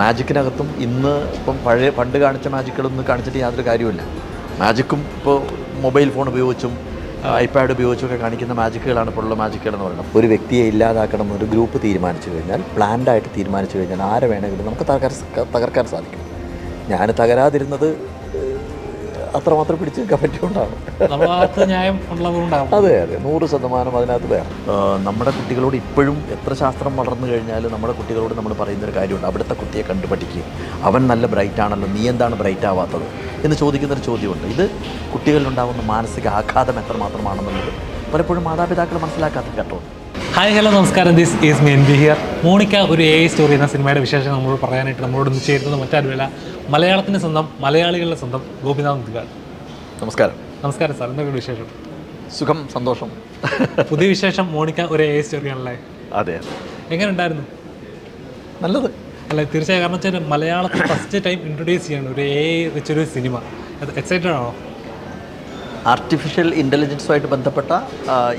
മാജിക്കിനകത്തും ഇന്ന് ഇപ്പം പഴയ പണ്ട് കാണിച്ച മാജിക്കുകളൊന്നും കാണിച്ചിട്ട് യാതൊരു കാര്യമില്ല മാജിക്കും ഇപ്പോൾ മൊബൈൽ ഫോൺ ഉപയോഗിച്ചും ഐപാഡ് ഉപയോഗിച്ചൊക്കെ കാണിക്കുന്ന മാജിക്കുകളാണ് ഇപ്പോൾ ഉള്ള മാജിക്കുകൾ എന്ന് പറയുന്നത്. ഒരു വ്യക്തിയെ ഇല്ലാതാക്കണം ഒരു ഗ്രൂപ്പ് തീരുമാനിച്ചു കഴിഞ്ഞാൽ പ്ലാൻഡായിട്ട് തീരുമാനിച്ചു കഴിഞ്ഞാൽ ആരെ വേണമെങ്കിലും നമുക്ക് തകർ തകർക്കാൻ സാധിക്കും. ഞാൻ തകരാതിരുന്നത് അത്രമാത്രം പിടിച്ച് നിൽക്കാൻ പറ്റിയോണ്ടാണ് അതെ അതെ. നൂറ് ശതമാനം അതിനകത്ത് വേണം നമ്മുടെ കുട്ടികളോട് ഇപ്പോഴും എത്ര ശാസ്ത്രം വളർന്നു കഴിഞ്ഞാലും നമ്മുടെ കുട്ടികളോട് നമ്മൾ പറയുന്നൊരു കാര്യമുണ്ട്. അവിടുത്തെ കുട്ടിയെ കണ്ടു പഠിക്കുക അവൻ നല്ല ബ്രൈറ്റ് ആണല്ലോ നീ എന്താണ് ബ്രൈറ്റ് ആവാത്തത് എന്ന് ചോദിക്കുന്നൊരു ചോദ്യമുണ്ട്. ഇത് കുട്ടികളിലുണ്ടാകുന്ന മാനസിക ആഘാതം എത്രമാത്രമാണെന്നുള്ളത് പലപ്പോഴും മാതാപിതാക്കൾ മനസ്സിലാക്കാത്ത കേട്ടോ. ഹായ് ഹലോ നമസ്കാരം. ദിസ് ഈസ് മീൻ ബി ഹിയർ മോണിക്ക ഒരു എ സ്റ്റോറി എന്ന സിനിമയുടെ വിശേഷം നമ്മളോട് പറയാനായിട്ട് നമ്മളോട് ഒന്ന് ചേരുന്നത് മറ്റാരുമല്ല മലയാളത്തിന്റെ സ്വന്തം മലയാളികളുടെ സ്വന്തം ഗോപിനാഥ് മുത്തുകാട് നമസ്കാരം. നമസ്കാരം സാർ. എന്തൊക്കെയാണ് വിശേഷം? സുഖം സന്തോഷം. പുതിയ വിശേഷം മോണിക്ക ഒരു എ സ്റ്റോറിയാണല്ലേ? അതെ എങ്ങനെ ഉണ്ടായിരുന്നു നല്ലത്. അല്ല തീർച്ചയായും കാരണം വെച്ചാൽ മലയാളത്തിൽ ഫസ്റ്റ് ടൈം ഇൻട്രൊഡ്യൂസ് ചെയ്യാണ് ഒരു എ വെച്ചൊരു സിനിമ. എക്സൈറ്റഡ് ആണോ? ആർട്ടിഫിഷ്യൽ ഇന്റലിജൻസുമായിട്ട് ബന്ധപ്പെട്ട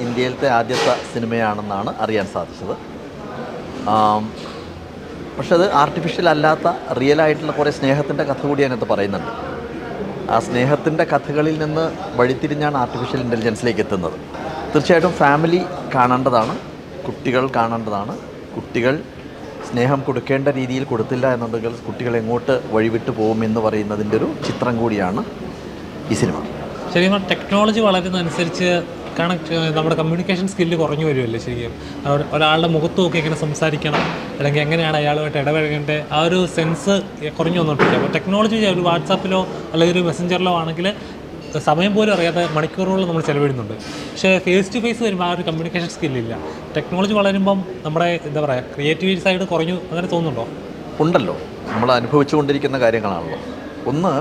ഇന്ത്യയിലത്തെ ആദ്യത്തെ സിനിമയാണെന്നാണ് അറിയാൻ സാധിച്ചത്. പക്ഷെ അത് ആർട്ടിഫിഷ്യൽ അല്ലാത്ത റിയൽ ആയിട്ടുള്ള കുറേ സ്നേഹത്തിന്റെ കഥ കൂടി അതിനകത്ത് പറയുന്നുണ്ട്. ആ സ്നേഹത്തിന്റെ കഥകളിൽ നിന്ന് വഴിത്തിരിഞ്ഞാണ് ആർട്ടിഫിഷ്യൽ ഇന്റലിജൻസിലേക്ക് എത്തുന്നത്. തീർച്ചയായിട്ടും ഫാമിലി കാണേണ്ടതാണ് കുട്ടികൾ കാണേണ്ടതാണ്. കുട്ടികൾ സ്നേഹം കൊടുക്കേണ്ട രീതിയിൽ കൊടുത്തില്ല എന്നുണ്ടെങ്കിൽ കുട്ടികൾ എങ്ങോട്ട് വഴിവിട്ട് പോകുമെന്ന് പറയുന്നതിന്റെ ഒരു ചിത്രം കൂടിയാണ് ഈ സിനിമ. ശരിക്കും ടെക്നോളജി വളരുന്നതനുസരിച്ച് കണക്ട് നമ്മുടെ കമ്മ്യൂണിക്കേഷൻ സ്കില്ല് കുറഞ്ഞു വരുമല്ലേ ശരിക്കും. ഒരാളുടെ മുഖത്ത് നോക്കി എങ്ങനെ സംസാരിക്കണം. അല്ലെങ്കിൽ എങ്ങനെയാണ് അയാളുമായിട്ട് ഇടപഴകേണ്ടത്? ആ ഒരു സെൻസ് കുറഞ്ഞു വന്നിട്ടില്ല അപ്പോൾ ടെക്നോളജി ഒരു വാട്സാപ്പിലോ അല്ലെങ്കിൽ ഒരു മെസ്സഞ്ചറിലോ ആണെങ്കിൽ സമയം പോലും അറിയാതെ മണിക്കൂറുകൾ നമ്മൾ ചെലവിടുന്നുണ്ട്. പക്ഷേ ഫേസ് ടു ഫേസ് വരുമ്പോൾ ആ ഒരു കമ്മ്യൂണിക്കേഷൻ സ്കില്ലില്ല ടെക്നോളജി വളരുമ്പം നമ്മുടെ എന്താ പറയുക ക്രിയേറ്റിവിറ്റി സൈഡ് കുറഞ്ഞു അങ്ങനെ തോന്നുന്നുണ്ടോ? ഉണ്ടല്ലോ. നമ്മൾ അനുഭവിച്ചുകൊണ്ടിരിക്കുന്ന കാര്യങ്ങളാണല്ലോ. ഒന്ന്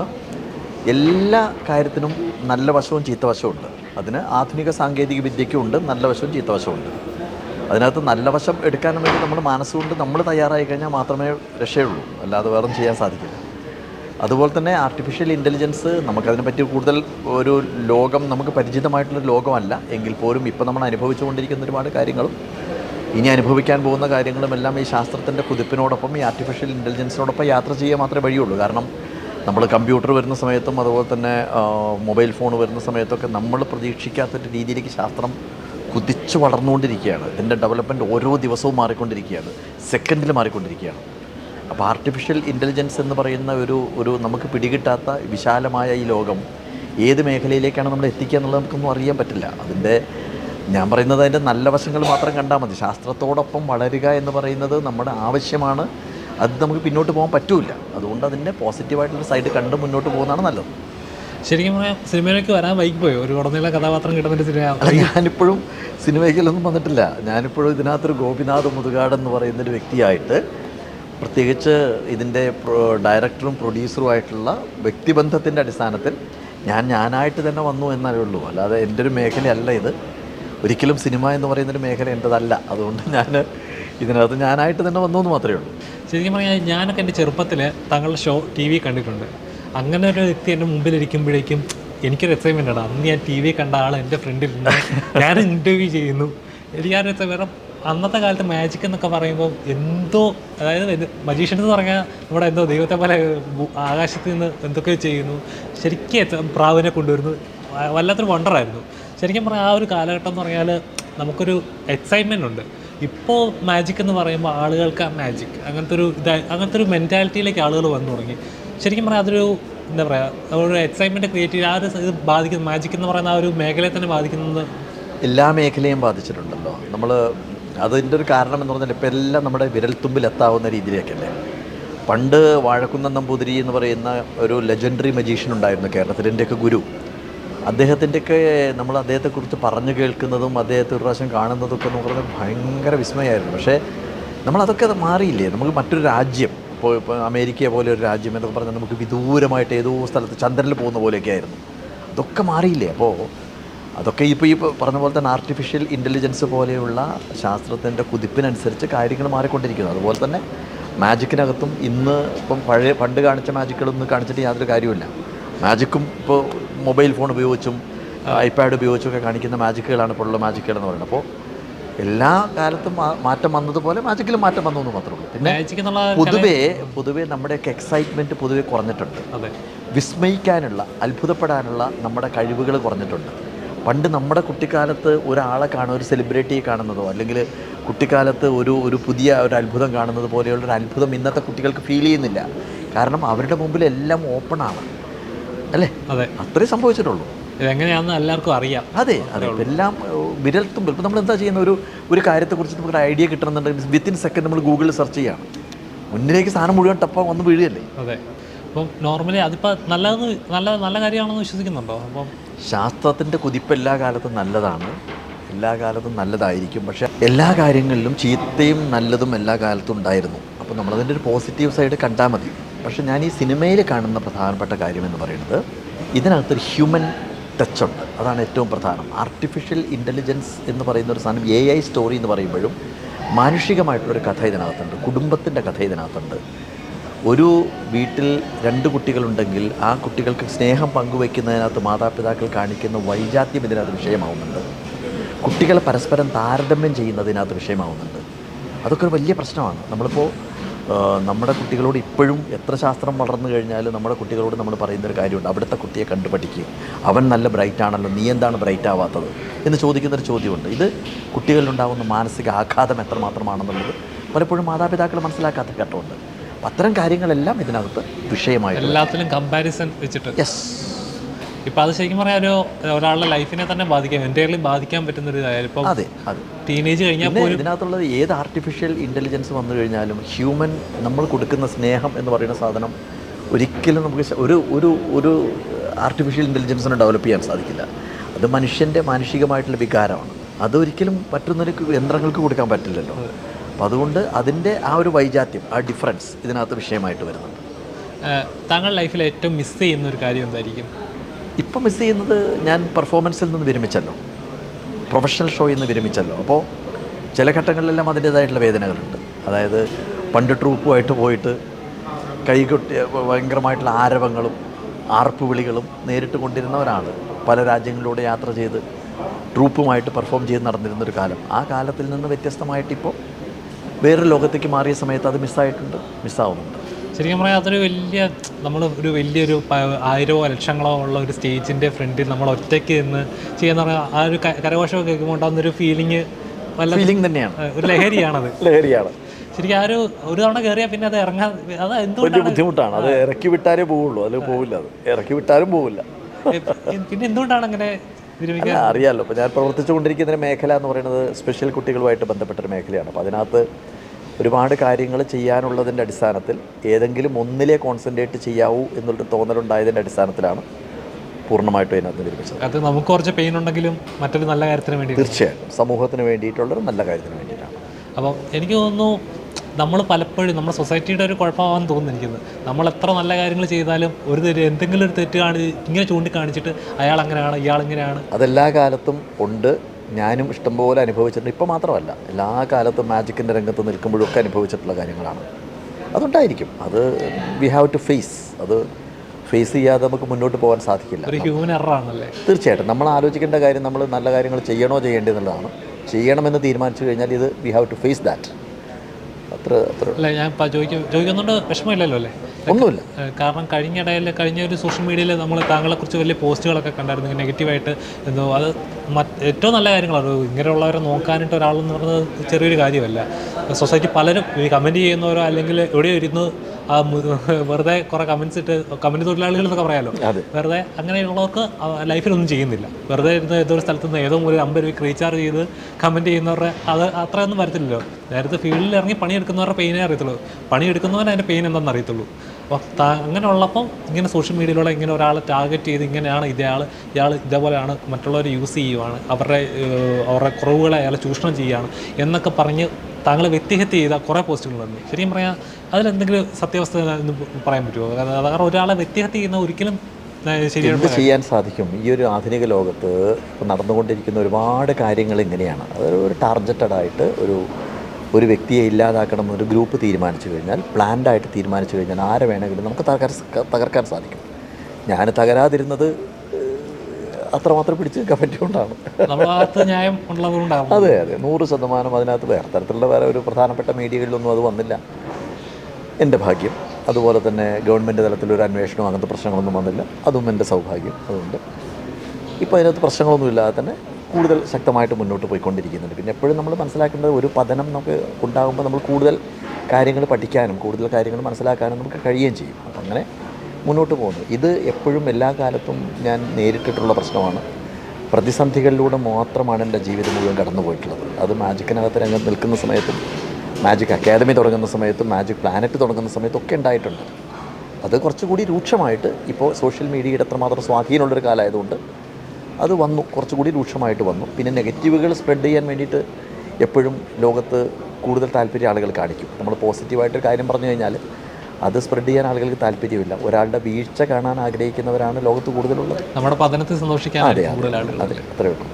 എല്ലാ കാര്യത്തിനും നല്ല വശവും ചീത്ത വശവും ഉണ്ട്. അതിന് ആധുനിക സാങ്കേതിക വിദ്യയ്ക്കും ഉണ്ട് നല്ല വശവും ചീത്ത വശവും ഉണ്ട്. അതിനകത്ത് നല്ല വശം എടുക്കാൻ വേണ്ടി നമ്മൾ മനസ്സുകൊണ്ട് നമ്മൾ തയ്യാറായി കഴിഞ്ഞാൽ മാത്രമേ രക്ഷയുള്ളൂ. അല്ലാതെ വേറെ ചെയ്യാൻ സാധിക്കില്ല. അതുപോലെ തന്നെ ആർട്ടിഫിഷ്യൽ ഇന്റലിജൻസ് നമുക്കതിനെപ്പറ്റി കൂടുതൽ ഒരു ലോകം നമുക്ക് പരിചിതമായിട്ടുള്ളൊരു ലോകമല്ല. എങ്കിൽ പോലും ഇപ്പോൾ നമ്മൾ അനുഭവിച്ചുകൊണ്ടിരിക്കുന്ന ഒരുപാട് കാര്യങ്ങളും ഇനി അനുഭവിക്കാൻ പോകുന്ന കാര്യങ്ങളും എല്ലാം ഈ ശാസ്ത്രത്തിന്റെ കുതിപ്പിനോടൊപ്പം ഈ ആർട്ടിഫിഷ്യൽ ഇന്റലിജൻസിനോടൊപ്പം യാത്ര ചെയ്യാൻ മാത്രമേ വഴിയുള്ളൂ. കാരണം നമ്മൾ കമ്പ്യൂട്ടർ വരുന്ന സമയത്തും അതുപോലെ തന്നെ മൊബൈൽ ഫോൺ വരുന്ന സമയത്തൊക്കെ നമ്മൾ പ്രതീക്ഷിക്കാത്ത രീതിയിലേക്ക് ശാസ്ത്രം കുതിച്ചു വളർന്നുകൊണ്ടിരിക്കുകയാണ്. ഇതിന്റെ ഡെവലപ്മെന്റ് ഓരോ ദിവസവും മാറിക്കൊണ്ടിരിക്കുകയാണ്. സെക്കൻഡിൽ മാറിക്കൊണ്ടിരിക്കുകയാണ്. അപ്പോൾ ആർട്ടിഫിഷ്യൽ ഇന്റലിജൻസ് എന്ന് പറയുന്ന ഒരു ഒരു നമുക്ക് പിടികിട്ടാത്ത വിശാലമായ ഈ ലോകം ഏത് മേഖലയിലേക്കാണ് നമ്മൾ എത്തിക്കുക എന്നുള്ളത് നമുക്കൊന്നും അറിയാൻ പറ്റില്ല. അതിന്റെ ഞാൻ പറയുന്നത് അതിന്റെ നല്ല വശങ്ങൾ മാത്രം കണ്ടാൽ മതി. ശാസ്ത്രത്തോടൊപ്പം വളരുക എന്ന് പറയുന്നത് നമ്മുടെ ആവശ്യമാണ്. അത് നമുക്ക് പിന്നോട്ട് പോകാൻ പറ്റില്ല അതുകൊണ്ട് അതിന്റെ പോസിറ്റീവായിട്ടുള്ള സൈഡ് കണ്ട് മുന്നോട്ട് പോകുന്നതാണ് നല്ലത്. ശരിക്കും പറയാം സിനിമയിലേക്ക് വരാൻ വൈകിപ്പോയോ? ഒരു ഉടനീള കഥാപാത്രം കിട്ടുന്ന ഒരു സിനിമ അല്ല ഞാനിപ്പോഴും സിനിമയ്ക്കിലൊന്നും വന്നിട്ടില്ല. ഞാനിപ്പോഴും ഇതിനകത്തൊരു ഗോപിനാഥ് മുതുകാട് എന്ന് പറയുന്ന ഒരു വ്യക്തിയായിട്ട് പ്രത്യേകിച്ച് ഇതിന്റെ ഡയറക്ടറും പ്രൊഡ്യൂസറുമായിട്ടുള്ള വ്യക്തിബന്ധത്തിന്റെ അടിസ്ഥാനത്തിൽ ഞാൻ ഞാനായിട്ട് തന്നെ വന്നു എന്നേ ഉള്ളൂ. അല്ലാതെ എന്റെ ഒരു മേഖലയല്ല ഇത്. ഒരിക്കലും സിനിമ എന്ന് പറയുന്നൊരു മേഖല എന്റെതല്ല. അതുകൊണ്ട് ഞാൻ ഇതിനകത്ത് ഞാനായിട്ട് തന്നെ വന്നു എന്ന് മാത്രമേ ഉള്ളൂ. ശരിക്കും പറഞ്ഞാൽ ഞാനൊക്കെ എന്റെ ചെറുപ്പത്തിൽ താങ്കളുടെ ഷോ ടി വി കണ്ടിട്ടുണ്ട്. അങ്ങനെ ഒരു വ്യക്തി എന്റെ മുമ്പിൽ ഇരിക്കുമ്പോഴേക്കും എനിക്കൊരു എക്സൈറ്റ്മെന്റ് ആണ് അന്ന് ഞാൻ ടി വി കണ്ട ആൾ എന്റെ ഫ്രണ്ടിൽ ഞാൻ ഇന്റർവ്യൂ ചെയ്യുന്നു. എനിക്ക് ഒരു എക്സൈറ്റ്മെന്റ് അന്നത്തെ കാലത്ത് മാജിക് എന്നൊക്കെ പറയുമ്പോൾ എന്തോ അതായത് മജീഷ്യൻ എന്ന് പറഞ്ഞാൽ നമ്മുടെ എന്തോ ദൈവത്തെ പോലെ ആകാശത്ത് നിന്ന് എന്തൊക്കെ ചെയ്യുന്നു. ശരിക്കും പ്രാവിനെ കൊണ്ടുവരുന്നു. വല്ലാത്തൊരു വണ്ടറായിരുന്നു ശരിക്കും പറഞ്ഞാൽ ആ ഒരു കാലഘട്ടം എന്ന് പറഞ്ഞാൽ നമുക്കൊരു എക്സൈറ്റ്മെന്റ് ഉണ്ട്. ഇപ്പോൾ മാജിക് എന്ന് പറയുമ്പോൾ ആളുകൾക്ക് ആ മാജിക് അങ്ങനത്തെ ഒരു ഇതായി അങ്ങനത്തെ ഒരു മെന്റാലിറ്റിയിലേക്ക് ആളുകൾ വന്നു തുടങ്ങി. ശരിക്കും പറഞ്ഞാൽ അതൊരു എന്താ പറയുക ഒരു എക്സൈറ്റ്മെന്റ് ക്രിയേറ്റ് ചെയ്ത് ആ ഒരു ഇത് ബാധിക്കുന്ന മാജിക് എന്ന് പറയുന്ന ആ ഒരു മേഖലയെ തന്നെ ബാധിക്കുന്നത്? എല്ലാ മേഖലയും ബാധിച്ചിട്ടുണ്ടല്ലോ. നമ്മൾ അതിന്റെ ഒരു കാരണം എന്ന് പറഞ്ഞാൽ ഇപ്പോൾ എല്ലാം നമ്മുടെ വിരൽത്തുമ്പിൽ എത്താവുന്ന രീതിയിലേക്കല്ലേ. പണ്ട് വാഴക്കുന്നം നമ്പൂതിരി എന്ന് പറയുന്ന ഒരു ലെജൻഡറി മജീഷ്യൻ ഉണ്ടായിരുന്നു കേരളത്തിൽ എന്റെയൊക്കെ ഗുരു. അദ്ദേഹത്തിന്റെയൊക്കെ നമ്മൾ അദ്ദേഹത്തെക്കുറിച്ച് പറഞ്ഞു കേൾക്കുന്നതും അദ്ദേഹത്തെ ഒരു പ്രാവശ്യം കാണുന്നതൊക്കെ എന്ന് പറഞ്ഞാൽ ഭയങ്കര വിസ്മയമായിരുന്നു. പക്ഷേ നമ്മളതൊക്കെ അത് മാറിയില്ലേ? നമുക്ക് മറ്റൊരു രാജ്യം ഇപ്പോൾ ഇപ്പോൾ അമേരിക്ക പോലെ ഒരു രാജ്യം എന്നൊക്കെ പറഞ്ഞാൽ നമുക്ക് വിദൂരമായിട്ട് ഏതോ സ്ഥലത്ത് ചന്ദ്രനിൽ പോകുന്ന പോലെയൊക്കെ ആയിരുന്നു. അതൊക്കെ മാറിയില്ലേ? അപ്പോൾ അതൊക്കെ ഇപ്പോൾ ഈ പറഞ്ഞ പോലെ തന്നെ ആർട്ടിഫിഷ്യൽ ഇന്റലിജൻസ് പോലെയുള്ള ശാസ്ത്രത്തിന്റെ കുതിപ്പിനനുസരിച്ച് കാര്യങ്ങൾ മാറിക്കൊണ്ടിരിക്കുന്നു. അതുപോലെ തന്നെ മാജിക്കിനകത്തും ഇന്ന് ഇപ്പം പഴയ പണ്ട് കാണിച്ച മാജിക്കുകളൊന്നും കാണിച്ചിട്ട് യാതൊരു കാര്യമില്ല മാജിക്കും ഇപ്പോൾ മൊബൈൽ ഫോൺ ഉപയോഗിച്ചും ഐപാഡ് ഉപയോഗിച്ചും ഒക്കെ കാണിക്കുന്ന മാജിക്കുകളാണ് ഇപ്പോഴുള്ള മാജിക്കുകൾ എന്ന് പറയുന്നത്. അപ്പോൾ എല്ലാ കാലത്തും മാറ്റം വന്നതുപോലെ മാജിക്കിലും മാറ്റം വന്നു എന്ന് മാത്രമേ ഉള്ളൂ. പിന്നെ പൊതുവേ പൊതുവേ നമ്മുടെയൊക്കെ എക്സൈറ്റ്മെന്റ് പൊതുവേ കുറഞ്ഞിട്ടുണ്ട്. വിസ്മയിക്കാനുള്ള അത്ഭുതപ്പെടാനുള്ള നമ്മുടെ കഴിവുകൾ കുറഞ്ഞിട്ടുണ്ട്. പണ്ട് നമ്മുടെ കുട്ടിക്കാലത്ത് ഒരാളെ കാണുക ഒരു സെലിബ്രിറ്റിയെ കാണുന്നതോ അല്ലെങ്കിൽ കുട്ടിക്കാലത്ത് ഒരു ഒരു പുതിയ ഒരു അത്ഭുതം കാണുന്നത് പോലെയുള്ള ഒരു അത്ഭുതം ഇന്നത്തെ കുട്ടികൾക്ക് ഫീൽ ചെയ്യുന്നില്ല. കാരണം അവരുടെ മുമ്പിൽ എല്ലാം ഓപ്പണാണ് അല്ലേ? അതെ. അത്രേ സംഭവിച്ചിട്ടുള്ളൂ. ഇതെങ്ങനെയാണെന്ന് എല്ലാവർക്കും അറിയാം. അതെ അതെ. എല്ലാം വിരൽത്തുമ്പിൽ. ഇപ്പം നമ്മൾ എന്താ ചെയ്യുന്ന ഒരു ഒരു കാര്യത്തെക്കുറിച്ച് നമുക്ക് ഐഡിയ കിട്ടണമെന്നുണ്ടെങ്കിൽ വിത്തിൻ സെക്കൻഡ് നമ്മൾ ഗൂഗിളിൽ സെർച്ച് ചെയ്യാണ്. മുന്നിലേക്ക് സാധനം മുഴുവൻ ടപ്പ വന്ന് വീഴുകയല്ലേ? അതെ. അപ്പം നോർമലി അതിപ്പോൾ നല്ലതെന്ന് നല്ല നല്ല കാര്യമാണെന്ന് വിശ്വസിക്കുന്നുണ്ടോ? അപ്പം ശാസ്ത്രത്തിന്റെ കുതിപ്പ് എല്ലാ കാലത്തും നല്ലതാണ്. എല്ലാ കാലത്തും നല്ലതായിരിക്കും. പക്ഷേ എല്ലാ കാര്യങ്ങളിലും ചീത്തയും നല്ലതും എല്ലാ കാലത്തും ഉണ്ടായിരുന്നു. അപ്പോൾ നമ്മളതിന്റെ ഒരു പോസിറ്റീവ് സൈഡ് കണ്ടാൽ മതി. പക്ഷേ ഞാൻ ഈ സിനിമയിൽ കാണുന്ന പ്രധാനപ്പെട്ട കാര്യം എന്ന് പറയുന്നത് ഇതിനകത്തൊരു ഹ്യൂമൻ ടച്ച് ഉണ്ട്. അതാണ് ഏറ്റവും പ്രധാനം. ആർട്ടിഫിഷ്യൽ ഇന്റലിജൻസ് എന്ന് പറയുന്ന ഒരു സാധനം എ ഐ സ്റ്റോറി എന്ന് പറയുമ്പോഴും മാനുഷികമായിട്ടുള്ളൊരു കഥ ഇതിനകത്തുണ്ട്. കുടുംബത്തിന്റെ കഥ ഇതിനകത്തുണ്ട്. ഒരു വീട്ടിൽ രണ്ട് കുട്ടികളുണ്ടെങ്കിൽ ആ കുട്ടികൾക്ക് സ്നേഹം പങ്കുവയ്ക്കുന്നതിനകത്ത് മാതാപിതാക്കൾ കാണിക്കുന്ന വൈജാത്യം ഇതിനകത്ത് വിഷയമാവുന്നുണ്ട്. കുട്ടികളെ പരസ്പരം താരതമ്യം ചെയ്യുന്നതിനകത്ത് വിഷയമാവുന്നുണ്ട്. അതൊക്കെ ഒരു വലിയ പ്രശ്നമാണ്. നമ്മളിപ്പോൾ നമ്മുടെ കുട്ടികളോട് ഇപ്പോഴും എത്ര ശാസ്ത്രം വളർന്നു കഴിഞ്ഞാലും നമ്മുടെ കുട്ടികളോട് നമ്മൾ പറയുന്നൊരു കാര്യമുണ്ട്. അവിടുത്തെ കുട്ടിയെ കണ്ടു പഠിക്കുക അവൻ നല്ല ബ്രൈറ്റ് ആണല്ലോ നീ എന്താണ് ബ്രൈറ്റ് ആവാത്തത് എന്ന് ചോദിക്കുന്നൊരു ചോദ്യമുണ്ട്. ഇത് കുട്ടികളിലുണ്ടാകുന്ന മാനസിക ആഘാതം എത്രമാത്രമാണെന്നുള്ളത് പലപ്പോഴും മാതാപിതാക്കൾ മനസ്സിലാക്കാത്ത ഘട്ടമുണ്ട്. അത്തരം കാര്യങ്ങളെല്ലാം ഇതിനകത്ത് വിഷയമായിട്ട് എല്ലാത്തിലും കമ്പാരിസൺ വെച്ചിട്ട്. യെസ് ഇപ്പം അത് ശരിക്കും പറയാൻ ഒരു ഒരാളുടെ ലൈഫിനെ തന്നെ ബാധിക്കാം എന്റയർലി ബാധിക്കാൻ പറ്റുന്ന ഒരു ഇതായാലും ഇപ്പം അതെ അതെ. ടീനേജ് കഴിഞ്ഞാൽ ഇതിനകത്തുള്ളത് ഏത് ആർട്ടിഫിഷ്യൽ ഇന്റലിജൻസ് വന്നു കഴിഞ്ഞാലും ഹ്യൂമൻ നമ്മൾ കൊടുക്കുന്ന സ്നേഹം എന്ന് പറയുന്ന സാധനം ഒരിക്കലും നമുക്ക് ഒരു ഒരു ഒരു ആർട്ടിഫിഷ്യൽ ഇന്റലിജൻസിന് ഡെവലപ്പ് ചെയ്യാൻ സാധിക്കില്ല. അത് മനുഷ്യന്റെ മാനുഷികമായിട്ടുള്ള വികാരമാണ്. അതൊരിക്കലും പറ്റുന്നൊരു യന്ത്രങ്ങൾക്ക് കൊടുക്കാൻ പറ്റില്ലല്ലോ. അപ്പം അതുകൊണ്ട് അതിന്റെ ആ ഒരു വൈജാത്യം ആ ഡിഫറൻസ് ഇതിനകത്ത് വിഷയമായിട്ട് വരുന്നുണ്ട്. താങ്കളുടെ ലൈഫിൽ ഏറ്റവും മിസ് ചെയ്യുന്ന ഒരു കാര്യം എന്തായിരിക്കും? ഇപ്പം മിസ് ചെയ്യുന്നത് ഞാൻ പെർഫോമൻസിൽ നിന്ന് വിരമിച്ചല്ലോ. പ്രൊഫഷണൽ ഷോയിൽ നിന്ന് വിരമിച്ചല്ലോ. അപ്പോൾ ചില ഘട്ടങ്ങളിലെല്ലാം അതിന്റേതായിട്ടുള്ള വേദനകളുണ്ട്. അതായത് പണ്ട് ട്രൂപ്പുമായിട്ട് പോയിട്ട് കൈകൊട്ടി ഭയങ്കരമായിട്ടുള്ള ആരവങ്ങളും ആർപ്പ് വിളികളും നേരിട്ട് കൊണ്ടിരുന്ന ഒരാൾ പല രാജ്യങ്ങളിലൂടെ യാത്ര ചെയ്ത് ട്രൂപ്പുമായിട്ട് പെർഫോം ചെയ്ത് നടന്നിരുന്നൊരു കാലം. ആ കാലത്തിൽ നിന്ന് വ്യത്യസ്തമായിട്ടിപ്പോൾ വേറൊരു ലോകത്തേക്ക് മാറിയ സമയത്ത് അത് മിസ്സായിട്ടുണ്ട് മിസ്സാവുന്നുണ്ട് ശരിക്കും പറയാം അതൊരു വലിയ നമ്മൾ ഒരു വലിയൊരു ആയിരമോ ലക്ഷങ്ങളോ ഉള്ള ഒരു സ്റ്റേജിന്റെ ഫ്രണ്ടിൽ നമ്മൾ ഒറ്റയ്ക്ക് നിന്ന് ചെയ്യുന്ന പറഞ്ഞാൽ ആ ഒരു കരഘോഷം കരഘോഷമൊക്കെ കേൾക്കുമ്പോൾ ഉണ്ടാകുന്ന ഒരു ഫീലിംഗ് വല്ല ഫീലിംഗ് തന്നെയാണ്. ഒരു ലഹരിയാണത്. ലഹരിയാണ്. ശരിക്കും ആ ഒരു ഒരു തവണ കയറിയാൽ പിന്നെ അത് ഇറങ്ങാൻ അത് എന്തുകൊണ്ട് ബുദ്ധിമുട്ടാണ്. അത് ഇറക്കി വിട്ടാലേ പോവുള്ളൂ. അത് പോവില്ല അത്. ഇറക്കി വിട്ടാലും പോവില്ല. പിന്നെ എന്തുകൊണ്ടാണ് അങ്ങനെ അറിയാമല്ലോ ഇപ്പോൾ ഞാൻ പ്രവർത്തിച്ചുകൊണ്ടിരിക്കുന്ന ഒരു മേഖല എന്ന് പറയുന്നത് സ്പെഷ്യൽ കുട്ടികളുമായിട്ട് ബന്ധപ്പെട്ടൊരു മേഖലയാണ്. അപ്പോൾ അതിനകത്ത് ഒരുപാട് കാര്യങ്ങൾ ചെയ്യാനുള്ളതിന്റെ അടിസ്ഥാനത്തിൽ ഏതെങ്കിലും ഒന്നിലേ കോൺസെൻട്രേറ്റ് ചെയ്യാവൂ എന്നുള്ളൊരു തോന്നലുണ്ടായതിന്റെ അടിസ്ഥാനത്തിലാണ് പൂർണമായിട്ടും അതിനകത്ത് വിരമിച്ചത് അത് നമുക്ക് കുറച്ച് പെയിൻ ഉണ്ടെങ്കിലും മറ്റൊരു നല്ല കാര്യത്തിന് വേണ്ടി തീർച്ചയായിട്ടും. സമൂഹത്തിന് വേണ്ടിയിട്ടുള്ളൊരു നല്ല കാര്യത്തിന് വേണ്ടിയിട്ടാണ്. അപ്പോൾ എനിക്ക് തോന്നുന്നു നമ്മൾ പലപ്പോഴും നമ്മുടെ സൊസൈറ്റിയുടെ ഒരു കുഴപ്പമാകാൻ തോന്നുന്നു നമ്മൾ എത്ര നല്ല കാര്യങ്ങൾ ചെയ്താലും ഒരു തെറ്റ് എന്തെങ്കിലും ഒരു തെറ്റ് കാണി ഇങ്ങനെ ചൂണ്ടിക്കാണിച്ചിട്ട് അയാൾ അങ്ങനെയാണ് ഇയാൾ ഇങ്ങനെയാണ്. അതെല്ലാ കാലത്തും ഉണ്ട്. ഞാനും ഇഷ്ടംപോലെ അനുഭവിച്ചിട്ടുണ്ട്. ഇപ്പോൾ മാത്രമല്ല എല്ലാ കാലത്തും മാജിക്കിന്റെ രംഗത്ത് നിൽക്കുമ്പോഴൊക്കെ അനുഭവിച്ചിട്ടുള്ള കാര്യങ്ങളാണ്. അതുണ്ടായിരിക്കും. അത് വി ഹാവ് ടു ഫേസ് അത് ഫേസ് ചെയ്യാതെ നമുക്ക് മുന്നോട്ട് പോകാൻ സാധിക്കില്ല. തീർച്ചയായിട്ടും. നമ്മൾ ആലോചിക്കേണ്ട കാര്യം നമ്മൾ നല്ല കാര്യങ്ങൾ ചെയ്യണോ ചെയ്യേണ്ടതെന്നുള്ളതാണ്. ചെയ്യണമെന്ന് തീരുമാനിച്ചു കഴിഞ്ഞാൽ ഇത് we have to face that അത്ര അത്ര. അല്ല ഞാൻ ചോദിക്കുന്നുണ്ട് വിഷമമില്ലല്ലോ അല്ലേ? ഒന്നുമില്ല. കാരണം കഴിഞ്ഞിടയിൽ കഴിഞ്ഞ ഒരു സോഷ്യൽ മീഡിയയിൽ നമ്മൾ താങ്കളെക്കുറിച്ച് വലിയ പോസ്റ്റുകളൊക്കെ കണ്ടായിരുന്നു നെഗറ്റീവായിട്ട് എന്തോ. അത് ഏറ്റവും നല്ല കാര്യങ്ങളാണ് ഇങ്ങനെയുള്ളവരെ നോക്കാനായിട്ട് ഒരാളെന്ന് പറയുന്നത് ചെറിയൊരു കാര്യമല്ല. സൊസൈറ്റി പലരും ഈ കമന്റ് ചെയ്യുന്നവരോ അല്ലെങ്കിൽ എവിടെയോ ഇരുന്ന് വെറുതെ കുറേ കമൻസ് ഇട്ട് കമന്റ് തൊഴിലാളികൾ എന്നൊക്കെ പറയാമല്ലോ വെറുതെ അങ്ങനെയുള്ളവർക്ക് ലൈഫിലൊന്നും ചെയ്യുന്നില്ല. വെറുതെ ഇരുന്ന് ഏതൊരു ഒരു സ്ഥലത്ത് നിന്ന് ഏതോ ഒരു അമ്പത് രൂപയ്ക്ക് റീചാർജ് ചെയ്ത് കമന്റ് ചെയ്യുന്നവരുടെ അത് അത്രയൊന്നും വരത്തില്ലല്ലോ. നേരത്തെ ഫീൽഡിൽ ഇറങ്ങി പണിയെടുക്കുന്നവരുടെ പെയിനേ അറിയത്തുള്ളൂ. പണിയെടുക്കുന്നവൻ അതിന്റെ പെയിൻ എന്താണെന്ന് അറിയത്തുള്ളൂ. അപ്പോൾ അങ്ങനെ ഉള്ളപ്പോൾ ഇങ്ങനെ സോഷ്യൽ മീഡിയയിലൂടെ ഇങ്ങനെ ഒരാളെ ടാർഗറ്റ് ചെയ്ത് ഇങ്ങനെയാണ് ഇതയാൾ ഇയാൾ ഇതേപോലെയാണ് മറ്റുള്ളവർ യൂസ് ചെയ്യുവാണ് അവരുടെ അവരുടെ കുറവുകളെ അയാൾ ചൂഷണം ചെയ്യുകയാണ് എന്നൊക്കെ പറഞ്ഞ് താങ്കൾ വ്യക്തിഹത്യ ചെയ്ത കുറേ പോസ്റ്റുകൾ വന്നു. ശരിക്കും പറയാം അതിലെന്തെങ്കിലും സത്യാവസ്ഥ പറയാൻ പറ്റുമോ കാരണം കാരണം ഒരാളെ വ്യക്തിഹത്യ ചെയ്യുന്ന ഒരിക്കലും എന്ത് ചെയ്യാൻ സാധിക്കും? ഈ ഒരു ആധുനിക ലോകത്ത് നടന്നുകൊണ്ടിരിക്കുന്ന ഒരുപാട് കാര്യങ്ങൾ ഇങ്ങനെയാണ്. അതൊരു ടാർഗറ്റഡ് ആയിട്ട് ഒരു ഒരു വ്യക്തിയെ ഇല്ലാതാക്കണം ഒരു ഗ്രൂപ്പ് തീരുമാനിച്ചു കഴിഞ്ഞാൽ പ്ലാൻഡായിട്ട് തീരുമാനിച്ചു കഴിഞ്ഞാൽ ആരെ വേണമെങ്കിലും നമുക്ക് തകർ തകർക്കാൻ സാധിക്കും. ഞാൻ തകരാതിരുന്നത് അത്രമാത്രം പിടിച്ച് കമ്മിറ്റി കൊണ്ടാണ് അതെ അതെ. നൂറ് ശതമാനം അതിനകത്ത് വേറെ തരത്തിലുള്ള വേറെ ഒരു പ്രധാനപ്പെട്ട മീഡിയകളിലൊന്നും അത് വന്നില്ല. എന്റെ ഭാഗ്യം. അതുപോലെ തന്നെ ഗവൺമെന്റ് തലത്തിലൊരു അന്വേഷണവും അങ്ങനത്തെ പ്രശ്നങ്ങളൊന്നും വന്നില്ല. അതും എന്റെ സൗഭാഗ്യം. അതുകൊണ്ട് ഇപ്പോൾ അതിനകത്ത് പ്രശ്നങ്ങളൊന്നും ഇല്ലാതെ തന്നെ കൂടുതൽ ശക്തമായിട്ട് മുന്നോട്ട് പോയിക്കൊണ്ടിരിക്കുന്നുണ്ട്. പിന്നെ എപ്പോഴും നമ്മൾ മനസ്സിലാക്കേണ്ടത് ഒരു പതനം നമുക്ക് ഉണ്ടാകുമ്പോൾ നമ്മൾ കൂടുതൽ കാര്യങ്ങൾ പഠിക്കാനും കൂടുതൽ കാര്യങ്ങൾ മനസ്സിലാക്കാനും നമുക്ക് കഴിയുകയും ചെയ്യും. അപ്പം അങ്ങനെ മുന്നോട്ട് പോകുന്നു. ഇത് എപ്പോഴും എല്ലാ കാലത്തും ഞാൻ നേരിട്ടിട്ടുള്ള പ്രശ്നമാണ്. പ്രതിസന്ധികളിലൂടെ മാത്രമാണ് എന്റെ ജീവിതം മുഴുവൻ കടന്നു പോയിട്ടുള്ളത് അത് മാജിക്കിനകത്ത് രംഗത്ത് നിൽക്കുന്ന സമയത്തും മാജിക് അക്കാദമി തുടങ്ങുന്ന സമയത്തും മാജിക് പ്ലാനറ്റ് തുടങ്ങുന്ന സമയത്തും ഒക്കെ ഉണ്ടായിട്ടുണ്ട്. അത് കുറച്ചുകൂടി രൂക്ഷമായിട്ട് ഇപ്പോൾ സോഷ്യൽ മീഡിയയുടെ എത്രമാത്രം സ്വാധീനമുള്ളൊരു കാലമായതുകൊണ്ട് അത് വന്നു കുറച്ചുകൂടി രൂക്ഷമായിട്ട് വന്നു. പിന്നെ നെഗറ്റീവുകൾ സ്പ്രെഡ് ചെയ്യാൻ വേണ്ടിയിട്ട് എപ്പോഴും ലോകത്ത് കൂടുതൽ താല്പര്യം ആളുകൾ കാണിക്കും. നമ്മൾ പോസിറ്റീവായിട്ട് കാര്യം പറഞ്ഞു കഴിഞ്ഞാൽ അത് സ്പ്രെഡ് ചെയ്യാൻ ആളുകൾക്ക് താല്പര്യമില്ല. ഒരാളുടെ വീഴ്ച കാണാൻ ആഗ്രഹിക്കുന്നവരാണ് ലോകത്ത് കൂടുതലുള്ളത്. നമ്മുടെ പതനത്തിൽ സന്തോഷിക്കാൻ അതെ അതെ അത്രയേ ഉള്ളൂ.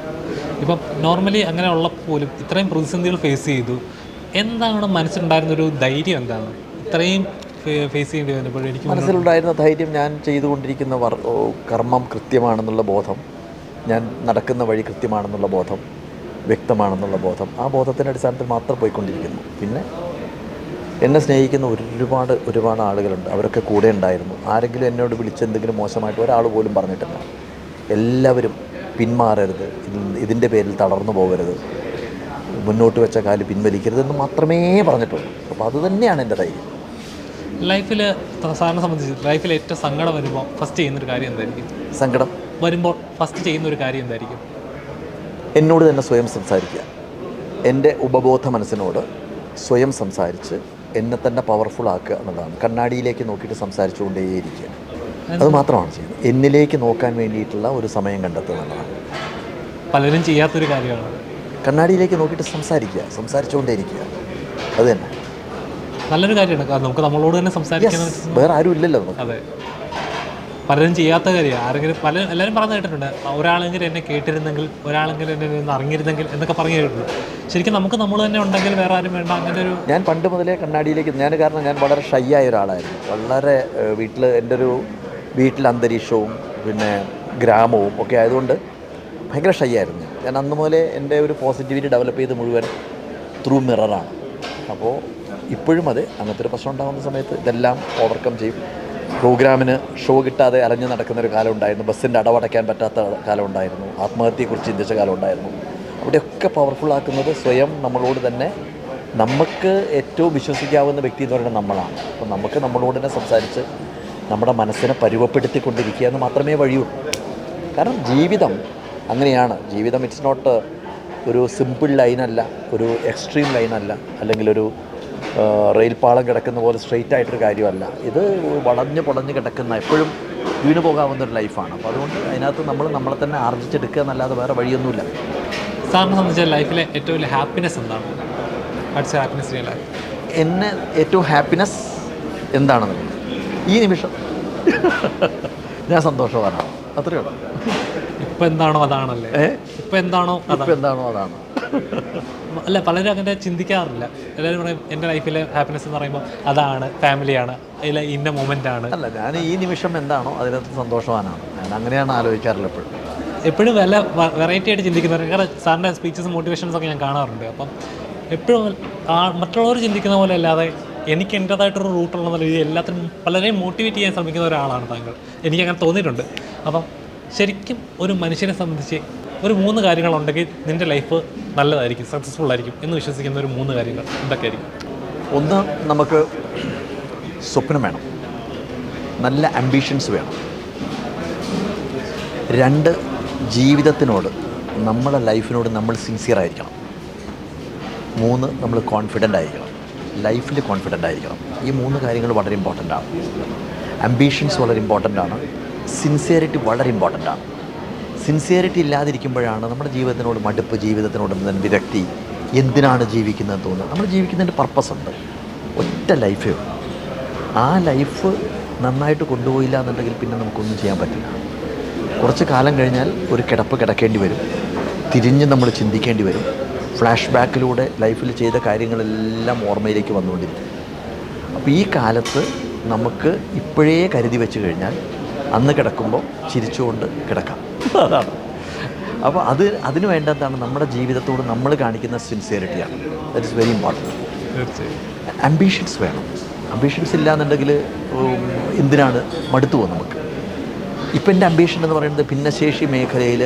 ഇപ്പം നോർമലി അങ്ങനെ പോലും ഇത്രയും പ്രതിസന്ധികൾ ഫേസ് ചെയ്തു. എന്താണ് മനസ്സിലുണ്ടായിരുന്ന ഒരു ധൈര്യം എന്താണ്? ഇത്രയും ഫേസ് ചെയ്യേണ്ടി വന്നപ്പോൾ എനിക്ക് മനസ്സിലുണ്ടായിരുന്ന ധൈര്യം ഞാൻ ചെയ്തുകൊണ്ടിരിക്കുന്ന കർമ്മം കൃത്യമാണെന്നുള്ള ബോധം ഞാൻ നടക്കുന്ന വഴി കൃത്യമാണെന്നുള്ള ബോധം വ്യക്തമാണെന്നുള്ള ബോധം ആ ബോധത്തിന്റെ അടിസ്ഥാനത്തിൽ മാത്രം പോയിക്കൊണ്ടിരിക്കുന്നു. പിന്നെ എന്നെ സ്നേഹിക്കുന്ന ഒരുപാട് ഒരുപാട് ആളുകളുണ്ട്. അവരൊക്കെ കൂടെ ഉണ്ടായിരുന്നു. ആരെങ്കിലും എന്നോട് വിളിച്ച് എന്തെങ്കിലും മോശമായിട്ട് ഒരാൾ പോലും പറഞ്ഞിട്ടില്ല. എല്ലാവരും പിന്മാറരുത്. ഇതിന്റെ പേരിൽ തളർന്നു പോകരുത്. മുന്നോട്ട് വെച്ച കാൽ പിൻവലിക്കരുതെന്ന് മാത്രമേ പറഞ്ഞിട്ടുള്ളൂ. അപ്പോൾ അത് തന്നെയാണ് എന്റെ ധൈര്യം. ലൈഫിൽ സാറിനെ സംബന്ധിച്ച് ലൈഫിൽ ഏറ്റവും സങ്കടം വരുമ്പോൾ ഫസ്റ്റ് ചെയ്യുന്ന ഒരു കാര്യം എന്തായിരിക്കും? സങ്കടം. വരുമ്പോൾ ഫസ്റ്റ് ചെയ്യുന്ന ഒരു കാര്യം എന്തായിരിക്കും? എന്നോട് തന്നെ സ്വയം സംസാരിക്കുക. എന്റെ ഉപബോധ മനസ്സിനോട് സ്വയം സംസാരിച്ച് എന്നെ തന്നെ പവർഫുൾ ആക്കുക എന്നുള്ളതാണ് കണ്ണാടിയിലേക്ക് നോക്കിയിട്ട് സംസാരിച്ചുകൊണ്ടേയിരിക്കുക. അത് മാത്രമാണ് ചെയ്യുന്നത്. എന്നിലേക്ക് നോക്കാൻ വേണ്ടിയിട്ടുള്ള ഒരു സമയം കണ്ടെത്തുക എന്നുള്ളതാണ് പലരും ചെയ്യാത്തൊരു കാര്യമാണ്. കണ്ണാടിയിലേക്ക് നോക്കിയിട്ട് സംസാരിക്കുക. സംസാരിച്ചുകൊണ്ടേയിരിക്കുക. അത് തന്നെ. നല്ലൊരു കാര്യമാണ്. കാരണം നമുക്ക് നമ്മളോട് തന്നെ സംസാരിക്കാൻ വേറെ ആരും ഇല്ലല്ലോ അതെ. പലരും ചെയ്യാത്ത കാര്യമാണ് ആരെങ്കിലും പല എല്ലാവരും പറഞ്ഞു കേട്ടിട്ടുണ്ട്. ഒരാളെങ്കിലും എന്നെ കേട്ടിരുന്നെങ്കിൽ ഒരാളെങ്കിലും എന്നെ ഒന്ന് അറിഞ്ഞിരുന്നെങ്കിൽ എന്നൊക്കെ പറഞ്ഞു കേട്ടിട്ടുണ്ട്. ശരിക്കും നമുക്ക് നമ്മൾ തന്നെ ഉണ്ടെങ്കിൽ വേറെ ആരും വേണ്ട. അങ്ങനെ ഒരു ഞാൻ പണ്ട് മുതലേ കണ്ണാടിയിലേക്ക് ഞാൻ കാരണം ഞാൻ വളരെ ഷൈ ആയ ഒരാളായിരുന്നു. വളരെ വീട്ടിൽ എന്റെ ഒരു വീട്ടിലെ അന്തരീക്ഷവും പിന്നെ ഗ്രാമവും ഒക്കെ ആയതുകൊണ്ട് ഭയങ്കര ഷൈ ആയിരുന്നു. ഞാൻ അന്ന് മുതലേ എന്റെ ഒരു പോസിറ്റിവിറ്റി ഡെവലപ്പ് ചെയ്ത് മുഴുവൻ ത്രൂ മിററാണ് അപ്പോൾ ഇപ്പോഴും അതെ അങ്ങനത്തെ ഒരു പ്രശ്നം ഉണ്ടാകുന്ന സമയത്ത് ഇതെല്ലാം ഓവർകം ചെയ്യും. പ്രോഗ്രാമിന് ഷോ കിട്ടാതെ അലഞ്ഞു നടക്കുന്ന ഒരു കാലം ഉണ്ടായിരുന്നു. ബസ്സിന്റെ അടവടയ്ക്കാൻ പറ്റാത്ത കാലം ഉണ്ടായിരുന്നു. ആത്മഹത്യയെക്കുറിച്ച് ചിന്തിച്ച കാലം ഉണ്ടായിരുന്നു. അവിടെയൊക്കെ പവർഫുള്ളാക്കുന്നത് സ്വയം നമ്മളോട് തന്നെ നമുക്ക് ഏറ്റവും വിശ്വസിക്കാവുന്ന വ്യക്തി എന്ന് പറയുന്നത് നമ്മളാണ്. അപ്പോൾ നമുക്ക് നമ്മളോട് തന്നെ സംസാരിച്ച് നമ്മുടെ മനസ്സിനെ പരുവപ്പെടുത്തിക്കൊണ്ടിരിക്കുക എന്ന് മാത്രമേ വഴിയുള്ളൂ. കാരണം ജീവിതം അങ്ങനെയാണ്. ജീവിതം ഇറ്റ്സ് നോട്ട് ഒരു സിമ്പിൾ ലൈനല്ല ഒരു എക്സ്ട്രീം ലൈനല്ല അല്ലെങ്കിൽ ഒരു റെയിൽ പാളം കിടക്കുന്ന പോലെ സ്ട്രെയിറ്റ് ആയിട്ടൊരു കാര്യമല്ല. ഇത് വളഞ്ഞ് പൊളഞ്ഞ് കിടക്കുന്ന എപ്പോഴും വീണു പോകാവുന്ന ഒരു ലൈഫാണ് അപ്പോൾ അതുകൊണ്ട് അതിനകത്ത് നമ്മൾ നമ്മളെ തന്നെ ആർജിച്ചെടുക്കുക എന്നല്ലാതെ വേറെ വഴിയൊന്നുമില്ല. സാറിനെ സംബന്ധിച്ച ലൈഫിലെ ഏറ്റവും വലിയ ഹാപ്പിനെസ് എന്താണ്? വാട്ട്സ് ഹാപ്പിനെസ് എന്നെ ഏറ്റവും ഹാപ്പിനെസ് എന്താണെന്ന്? ഈ നിമിഷം. ഞാൻ സന്തോഷവാനാണ്. അത്രയേ ഉള്ളൂ. ഇപ്പം എന്താണോ അതാണല്ലേ ഇപ്പൊ എന്താണോ എന്താണോ അതാണ്. അല്ല പലരും അങ്ങനെ ചിന്തിക്കാറില്ല. എല്ലാവരും പറയും എന്റെ ലൈഫിലെ ഹാപ്പിനെസ് എന്ന് പറയുമ്പോൾ അതാണ് ഫാമിലിയാണ് അതിലെ ഇന്ന മൊമെന്റ് ആണ്. അല്ല ഞാൻ ഈ നിമിഷം എന്താണോ അതിനകത്ത് സന്തോഷവാനാണ്. ഞാൻ അങ്ങനെയാണ് ആലോചിക്കാറില്ല എപ്പോഴും. എപ്പോഴും വില വെറൈറ്റി ആയിട്ട് ചിന്തിക്കുന്നവർ കാരണം സാറിന്റെ സ്പീച്ചസ് മോട്ടിവേഷൻസ് ഒക്കെ ഞാൻ കാണാറുണ്ട്. അപ്പം എപ്പോഴും മറ്റുള്ളവർ ചിന്തിക്കുന്ന പോലെ അല്ലാതെ എനിക്ക് എന്റേതായിട്ടൊരു റൂട്ടുള്ള രീതിയിൽ എല്ലാത്തിനും പലരെയും മോട്ടിവേറ്റ് ചെയ്യാൻ ശ്രമിക്കുന്ന ഒരാളാണ് താങ്കൾ. എനിക്ക് അങ്ങനെ തോന്നിയിട്ടുണ്ട്. അപ്പം ശരിക്കും ഒരു മനുഷ്യനെ സംബന്ധിച്ച് ഒരു മൂന്ന് കാര്യങ്ങളുണ്ടെങ്കിൽ നിന്റെ ലൈഫ് നല്ലതായിരിക്കും സക്സസ്ഫുൾ ആയിരിക്കും എന്ന് വിശ്വസിക്കുന്ന ഒരു മൂന്ന് കാര്യങ്ങൾ എന്തൊക്കെയായിരിക്കും? ഒന്ന് നമുക്ക് സ്വപ്നം വേണം. നല്ല അംബിഷൻസ് വേണം. രണ്ട് ജീവിതത്തിനോട് നമ്മുടെ ലൈഫിനോട് നമ്മൾ സിൻസിയർ ആയിരിക്കണം. മൂന്ന് നമ്മൾ കോൺഫിഡന്റ് ആയിരിക്കണം. ലൈഫിൽ കോൺഫിഡന്റ് ആയിരിക്കണം. ഈ മൂന്ന് കാര്യങ്ങൾ വളരെ ഇമ്പോർട്ടന്റ് ആണ്. അംബീഷൻസ് വളരെ ഇമ്പോർട്ടന്റ് ആണ്. സിൻസിയറിറ്റി വളരെ ഇമ്പോർട്ടന്റ് ആണ്. സിൻസിയറിറ്റി ഇല്ലാതിരിക്കുമ്പോഴാണ് നമ്മുടെ ജീവിതത്തിനോട് മടുപ്പ് ജീവിതത്തിനോട് വിരക്തി എന്തിനാണ് ജീവിക്കുന്നത് തോന്നുന്നത്. നമ്മൾ ജീവിക്കുന്നതിന്റെ പർപ്പസ് ഉണ്ട്. ഒറ്റ ലൈഫേ ഉള്ളൂ ആ ലൈഫ് നന്നായിട്ട് കൊണ്ടുപോയില്ല എന്നുണ്ടെങ്കിൽ പിന്നെ നമുക്കൊന്നും ചെയ്യാൻ പറ്റില്ല. കുറച്ച് കാലം കഴിഞ്ഞാൽ ഒരു കിടപ്പ് കിടക്കേണ്ടി വരും. തിരിഞ്ഞ് നമ്മൾ ചിന്തിക്കേണ്ടി വരും. ഫ്ലാഷ് ബാക്കിലൂടെ ലൈഫിൽ ചെയ്ത കാര്യങ്ങളെല്ലാം ഓർമ്മയിലേക്ക് വന്നുകൊണ്ടിരിക്കും. അപ്പോൾ ഈ കാലത്ത് നമുക്ക് ഇപ്പോഴേ കരുതി വെച്ച് കഴിഞ്ഞാൽ അന്ന് കിടക്കുമ്പോൾ ചിരിച്ചുകൊണ്ട് കിടക്കാം. അതാണ്. അപ്പോൾ അത് അതിന് വേണ്ടതാണ് നമ്മുടെ ജീവിതത്തോട് നമ്മൾ കാണിക്കുന്ന സിൻസിയറിറ്റിയാണ് that is very important ambitions വേണം. അംബീഷൻസ് ഇല്ലാന്നുണ്ടെങ്കിൽ എന്തിനാണ് മടുത്തു പോകും നമുക്ക്? ഇപ്പം എന്റെ അംബീഷൻ എന്ന് പറയുന്നത് ഭിന്നശേഷി മേഖലയിൽ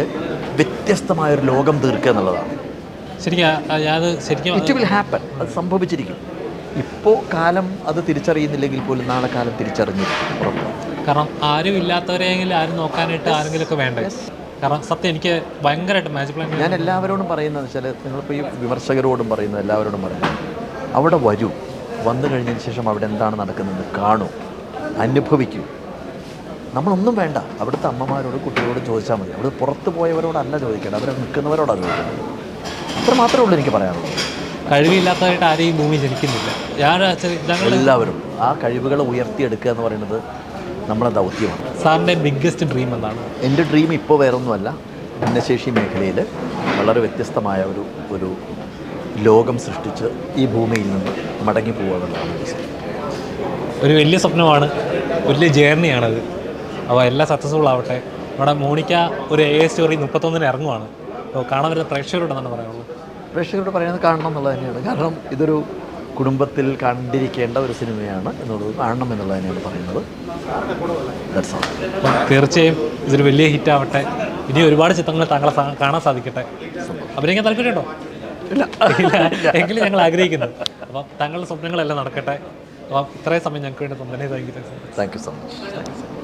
വ്യത്യസ്തമായൊരു ലോകം തീർക്കുക എന്നുള്ളതാണ്. ശരിക്കും ഇറ്റ് വിൽ ഹാപ്പൻ അത് സംഭവിച്ചിരിക്കും. ഇപ്പോൾ കാലം അത് തിരിച്ചറിയുന്നില്ലെങ്കിൽ പോലും നാളെ കാലം തിരിച്ചറിഞ്ഞിരിക്കും. കാരണം ആരും ഇല്ലാത്തവരെയെങ്കിലും ആരും നോക്കാനായിട്ട് ആരെങ്കിലും ഒക്കെ വേണ്ടേ? കാരണം സത്യം എനിക്ക് ഭയങ്കരമായിട്ട് മാജിക് പ്ലാൻ ഞാൻ എല്ലാവരോടും പറയുന്നത് വെച്ചാൽ നിങ്ങളിപ്പോൾ ഈ വിമർശകരോടും പറയുന്നത് എല്ലാവരോടും പറയുന്നത്. അവിടെ വരൂ. വന്നു കഴിഞ്ഞതിന് ശേഷം അവിടെ എന്താണ് നടക്കുന്നത് കാണൂ. അനുഭവിക്കൂ. നമ്മളൊന്നും വേണ്ട. അവിടുത്തെ അമ്മമാരോട് കുട്ടികളോട് ചോദിച്ചാൽ മതി. അവിടെ പുറത്ത് പോയവരോടല്ല ചോദിക്കേണ്ടത്. അവരെ നിൽക്കുന്നവരോടാണ് ചോദിക്കേണ്ടത്. അത്ര മാത്രമേ ഉള്ളൂ എനിക്ക് പറയാനുള്ളൂ കഴിവില്ലാത്തതായിട്ട് ആരെയും ഭൂമി ജനിക്കുന്നില്ല. ഞാൻ എല്ലാവരും ആ കഴിവുകളെ ഉയർത്തിയെടുക്കുക എന്ന് പറയുന്നത് നമ്മളെ ദൗത്യമാണ്. സാറിന്റെ ബിഗ്ഗസ്റ്റ് ഡ്രീം എന്താണ്? എന്റെ ഡ്രീം ഇപ്പോൾ വേറൊന്നുമല്ല. ഭിന്നശേഷി മേഖലയിൽ വളരെ വ്യത്യസ്തമായ ഒരു ഒരു ലോകം സൃഷ്ടിച്ച് ഈ ഭൂമിയിൽ നിന്ന് മടങ്ങി എന്റെ ഒരു വലിയ സ്വപ്നമാണ്. വലിയ ജേർണിയാണത് അപ്പോൾ എല്ലാം സക്സസ്ഫുൾ ആവട്ടെ. നമ്മുടെ മോണിക്ക ഒരു എ സ്റ്റോറി മുപ്പത്തൊന്നിന് ഇറങ്ങുവാണ്. അപ്പോൾ കാണാൻ വരുന്ന പ്രേക്ഷകരോട് എന്താണ് പറയാനുള്ളത്? പ്രേക്ഷകരോട് പറയുന്നത് കാണണം എന്നുള്ളത് തന്നെയാണ്. കാരണം ഇതൊരു കുടുംബത്തിൽ കണ്ടിരിക്കേണ്ട ഒരു സിനിമയാണ് എന്നുള്ളത് കാണണം എന്നുള്ളത് തന്നെയാണ് പറയുന്നത് തീർച്ചയായും ഇതൊരു വലിയ ഹിറ്റ് ആവട്ടെ. ഇനി ഒരുപാട് ചിത്രങ്ങൾ താങ്കളെ കാണാൻ സാധിക്കട്ടെ. അഭിനയിക്കാൻ താല്പര്യമുണ്ടോ ഇല്ല. എങ്കിലും ഞങ്ങൾ ആഗ്രഹിക്കുന്നു. അപ്പം താങ്കളുടെ സ്വപ്നങ്ങളെല്ലാം നടക്കട്ടെ. അപ്പം ഇത്രയും സമയം ഞങ്ങൾക്ക് വേണ്ടി തന്നെ thank you thank you so much